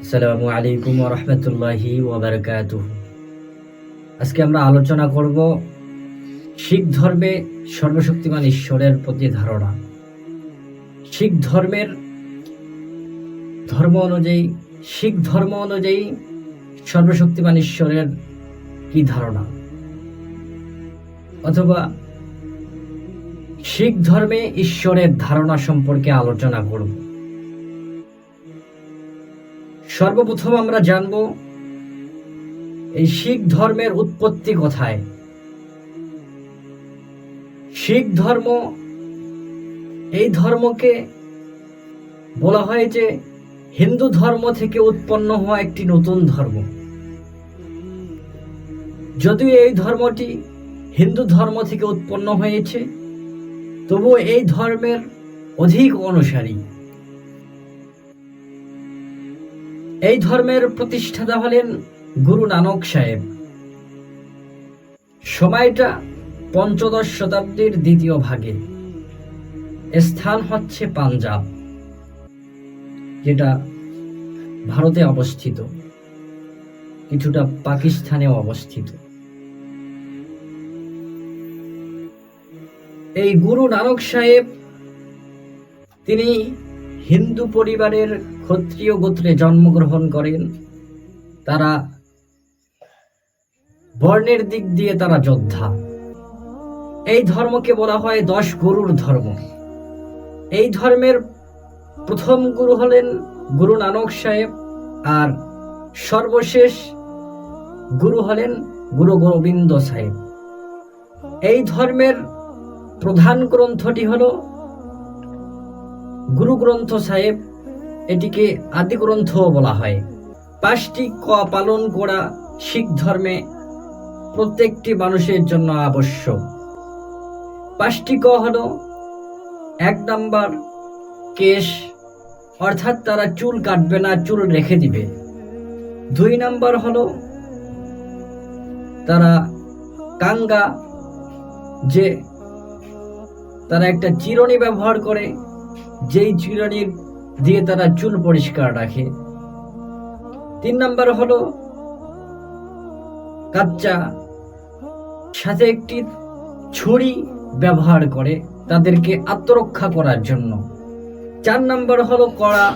আসসালামু আলাইকুম রহমতুল্লাহি ওবরকাত আজকে আমরা আলোচনা করব শিখ ধর্মে সর্বশক্তিমান ঈশ্বরের প্রতি ধারণা। শিখ ধর্মের ধর্ম অনুযায়ী, শিখ ধর্ম অনুযায়ী সর্বশক্তিমান ঈশ্বরের কি ধারণা? অথবা শিখ ধর্মে ঈশ্বরের ধারণা সম্পর্কে আলোচনা করব। সর্বপ্রথম আমরা জানব এই শিখ ধর্মের উৎপত্তি কোথায়। শিখ ধর্ম, এই ধর্মকে বলা হয় যে হিন্দু ধর্ম থেকে উৎপন্ন হওয়া একটি নতুন ধর্ম। যদিও এই ধর্মটি হিন্দু ধর্ম থেকে উৎপন্ন হয়েছে, তবুও এই ধর্মের অধিক অনুসারী। এই ধর্মের প্রতিষ্ঠাতা হলেন গুরু নানক সাহেব। সময়টা পঞ্চদশ শতাব্দীর দ্বিতীয় ভাগে। স্থান হচ্ছে পাঞ্জাব, যেটা ভারতে অবস্থিত। কিছুটা পাকিস্তানেও অবস্থিত। এই গুরু নানক সাহেব, তিনি হিন্দু পরিবারের ক্ষত্রিয় গোত্রে জন্মগ্রহণ করেন। তারা বর্ণের দিক দিয়ে তারা যোদ্ধা। এই ধর্মকে বলা হয় দশ গুরুর ধর্ম। এই ধর্মের প্রথম গুরু হলেন গুরু নানক সাহেব আর সর্বশেষ গুরু হলেন গুরু গোবিন্দ সাহেব। এই ধর্মের প্রধান গ্রন্থটি হলো গুরু গ্রন্থ সাহেব এটিকে আদি গ্রন্থও বলা হয়। পাঁচটি ক পালন করা শিখ ধর্মে প্রত্যেকটি মানুষের জন্য আবশ্যক। পাঁচটি ক হল এক নাম্বার কেশ, অর্থাৎ তারা চুল কাটবে না, চুল রেখে দিবে। দুই নাম্বার হল তারা কাঙ্গা, যে তারা একটা চিরণি ব্যবহার করে যেই চিরণি দিয়ে তারা চুল পরিষ্কার রাখে। তিন নাম্বার হলো, কাচ্চা সাথে একটি ছুরি ব্যবহার করে তাদেরকে আত্মরক্ষা করার জন্য। চার নাম্বার হলো, কড়া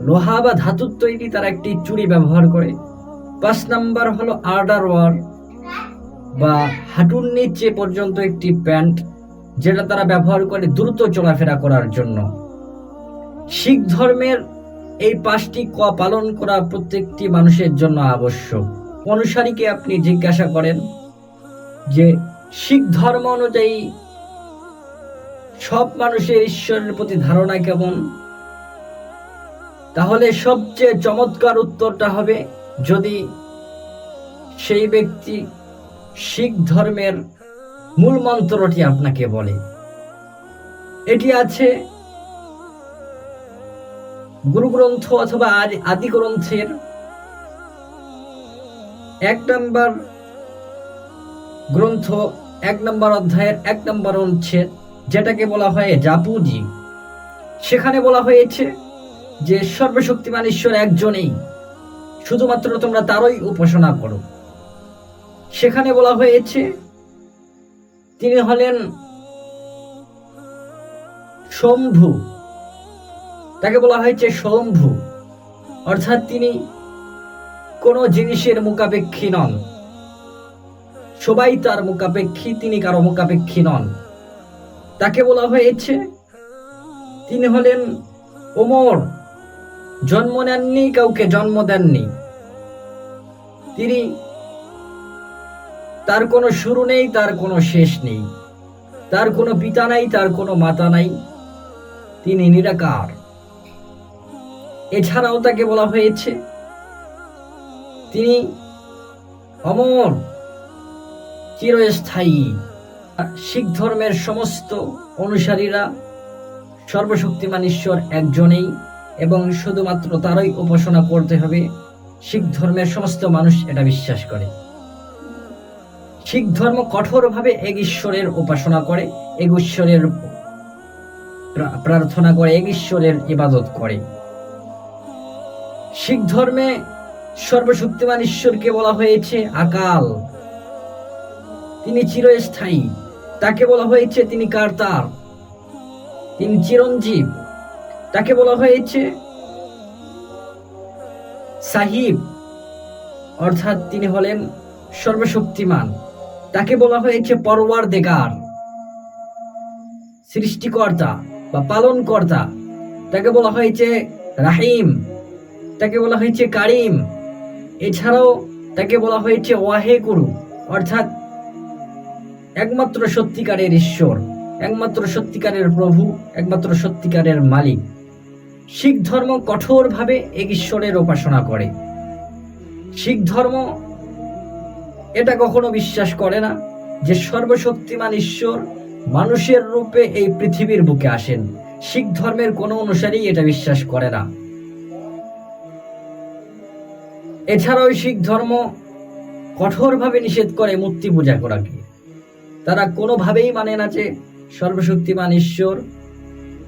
লোহা বা ধাতুর তৈরি তারা একটি চুরি ব্যবহার করে। পাঁচ নাম্বার হলো আর্ডার ওয়ার বা হাঁটুর নিচে পর্যন্ত একটি প্যান্ট যেটা তারা ব্যবহার করে দ্রুত চলাফেরা করার জন্য। শিখ ধর্মের এই পাঁচটি ক পালন করা প্রত্যেকটি মানুষের জন্য আবশ্যক। অনুসারীকে আপনি জিজ্ঞাসা করেন যে, শিখ ধর্ম অনুযায়ী সব মানুষের ঈশ্বরের প্রতি ধারণা কেমন? তাহলে সবচেয়ে চমৎকার উত্তরটা হবে, যদি সেই ব্যক্তি শিখ ধর্মের মূল মন্ত্রটি আপনাকে বলে। এটি আছে গুরু গ্রন্থ অথবা আদি গ্রন্থের এক নম্বর গ্রন্থ, এক নম্বর অধ্যায়ের এক নম্বর অনুচ্ছেদ যেটাকে বলা হয় জাপুজি। সেখানে বলা হয়েছে যে, সর্বশক্তিমান ঈশ্বর একজনেই, শুধুমাত্র তোমরা তারই উপাসনা করো। সেখানে বলা হয়েছে তিনি হলেন শম্ভু। তাকে বলা হয়েছে শম্ভু। অর্থাৎ তিনি কোনো জিনিসের মুখাপেক্ষী নন। সবাই তার মুখাপেক্ষী, তিনি কারও মুখাপেক্ষী নন। তাকে বলা হয়েছে তিনি হলেন ওমর। জন্ম নেননি, কাউকে জন্ম দেননি। তিনি তার কোনো শুরু নেই, তার কোনো শেষ নেই। তার কোনো পিতা নাই, তার কোনো মাতা নাই। তিনি নিরাকার। এছাড়াও তাকে বলা হয়েছে, তিনি অমর, চিরস্থায়ী। শিখ ধর্মের সমস্ত অনুসারীরা সর্বশক্তিমান ঈশ্বর একজনেই এবং শুধুমাত্র তারই উপাসনা করতে হবে। শিখ ধর্মের সমস্ত মানুষ এটা বিশ্বাস করে। শিখ ধর্ম কঠোরভাবে এক ঈশ্বরের উপাসনা করে, এক ঈশ্বরের প্রার্থনা করে, এক ঈশ্বরের ইবাদত করে। শিখ ধর্মে সর্বশক্তিমান ঈশ্বরকে বলা হয়েছে আকাল। তিনি চিরস্থায়ী। তাকে বলা হয়েছে তিনি কার্তার তিনি চিরঞ্জীব। তাকে বলা হয়েছে সাহিব। অর্থাৎ তিনি হলেন সর্বশক্তিমান। তাকে বলা হয়েছে পরওয়ার দেগার সৃষ্টিকর্তা বা পালনকর্তা। তাকে বলা হয়েছে রাহিম, তাকে বলা হয়েছে কারিম। এছাড়াও তাকে বলা হয়েছে ওয়াহে গুরু অর্থাৎ একমাত্র সত্যিকারের ঈশ্বর, একমাত্র সত্যিকারের প্রভু, একমাত্র সত্যিকারের মালিক। শিখ ধর্ম কঠোরভাবে এক ঈশ্বরের উপাসনা করে। শিখ ধর্ম এটা কখনো বিশ্বাস করে না যে সর্বশক্তিমান ঈশ্বর মানুষের রূপে এই পৃথিবীর বুকে আসেন। শিখ ধর্মের কোনো অনুসারী এটা বিশ্বাস করে না। এছাড়াও শিখ ধর্ম কঠোরভাবে নিষেধ করে মূর্তি পূজা করাকে। তারা কোনোভাবেই মানে না যে সর্বশক্তিমান ঈশ্বর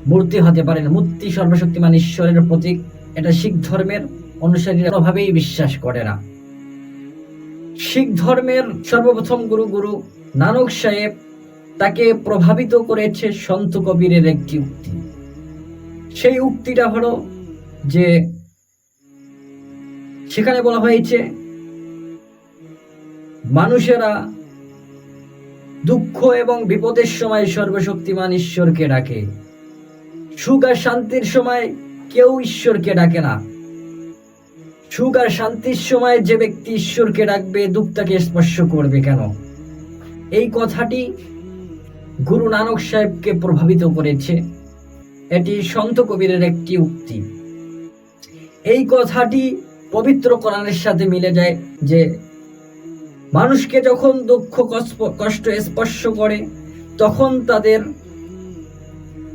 মূর্তি হতে পারেন। মূর্তি সর্বশক্তিমান ঈশ্বরের প্রতীক এটা শিখ ধর্মের অনুসারীরা কোনোভাবেই বিশ্বাস করে না। শিখ ধর্মের সর্বপ্রথম গুরু গুরু নানক সাহেব তাকে প্রভাবিত করেছে সন্ত কবিরের একটি উক্তি। সেই উক্তিটা হলো যে সেখানে বলা হয়েছে, মানুষেরা দুঃখ এবং বিপদের সময় সর্বশক্তিমান ঈশ্বরকে ডাকে। সুখ আর শান্তির সময় কেউ ঈশ্বরকে ডাকে না। সুখ আর শান্তির সময় যে ব্যক্তি ঈশ্বরকে ডাকবে দুঃখটাকে স্পর্শ করবে কেন? এই কথাটি গুরু নানক সাহেবকে প্রভাবিত করেছে। এটি সন্ত কবিরের একটি উক্তি। এই কথাটি পবিত্র কোরআনের সাথে মিলে যায় যে, মানুষকে যখন দুঃখ, কষ্ট- কষ্ট স্পর্শ করে, তখন তাদের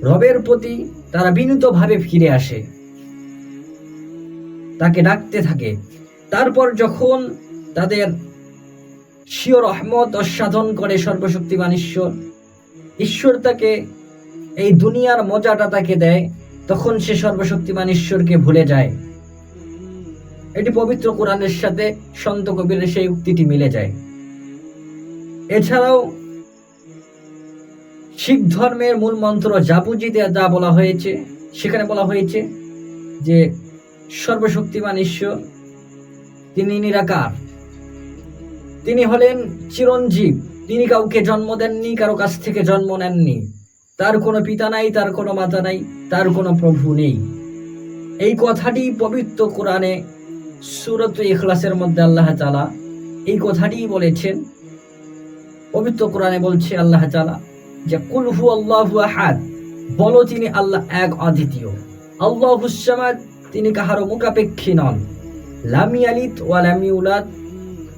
রবের প্রতি তারা বিনীতভাবে ফিরে আসে। তাকে ডাকতে থাকে। তারপর যখন তাদের শিও রহমত সাধন করে সর্বশক্তিমান ঈশ্বর ঈশ্বর তাকে এই দুনিয়ার মজাটা তাকে দেয়, তখন সে সর্বশক্তিমান ঈশ্বরকে ভুলে যায়। এটি পবিত্র কোরআনের সাথে সন্ত কবিরের সেই উক্তিটি মিলে যায়। এছাড়াও শিখ ধর্মের মূল মন্ত্র জাপুজিতে যা বলা হয়েছে, সেখানে বলা হয়েছে যে সর্বশক্তিমান ঈশ্বর, তিনি নিরাকার। তিনি হলেন চিরঞ্জীব, তিনি কাউকে জন্ম দেননি, কারও কাছ থেকে জন্ম নেননি। তার কোনো পিতা নাই, তার কোনো মাতা নাই, তার কোনো প্রভু নেই। এই কথাটি পবিত্র কোরআনে সুরত ইখলাসের মধ্যে আল্লাহ তালা এই কথাটি বলেছেন। পবিত্র কোরআনে বলছে আল্লাহ তালা যে, কুল হু আল্লাহু আহাদ বলো তিনি আল্লাহ এক অদ্বিতীয় আল্লাহ হুসামাদ তিনি কাহারও মুখাপেক্ষী নন। লামি আলিত ওয়া লামি উলাদ,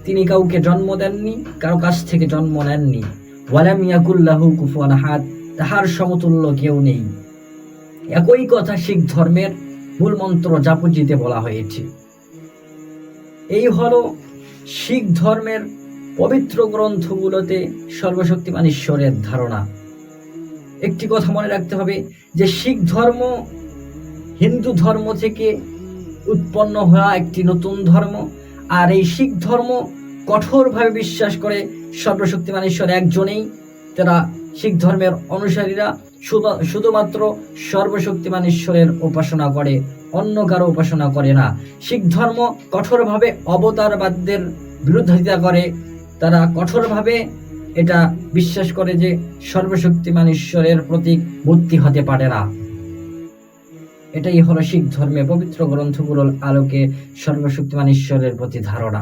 তিনি কাউকে জন্ম দেননি, কারও কাছ থেকে জন্ম নেননি। ওয়ালাম ইয়াকুল্লাহু কুফুয়ান আহাদ, তাহার সমতুল্য কেউ নেই। একই কথা শিখ ধর্মের মূল মন্ত্র জাপুজিতে বলা হয়েছে। এই হলো শিখ ধর্মের পবিত্র গ্রন্থগুলোতে সর্বশক্তিমান ঈশ্বরের ধারণা। একটি কথা মনে রাখতে হবে যে শিখ ধর্ম হিন্দু ধর্ম থেকে উৎপন্ন হওয়া একটি নতুন ধর্ম, আর এই শিখ ধর্ম কঠোরভাবে বিশ্বাস করে সর্বশক্তিমান ঈশ্বর একজনেই। তারা শিখ ধর্মের অনুসারীরা শুধুমাত্র সর্বশক্তিমান ঈশ্বরের উপাসনা করে, অন্য কারও উপাসনা করে না। শিখ ধর্ম কঠোরভাবে অবতারবাদদের বিরোধিতা করে। তারা কঠোরভাবে এটা বিশ্বাস করে যে সর্বশক্তিমান ঈশ্বরের প্রতীক মূর্তি হতে পারে না। এটাই হলো শিখ ধর্মে পবিত্র গ্রন্থগুলোর আলোকে সর্বশক্তিমান ঈশ্বরের প্রতি ধারণা।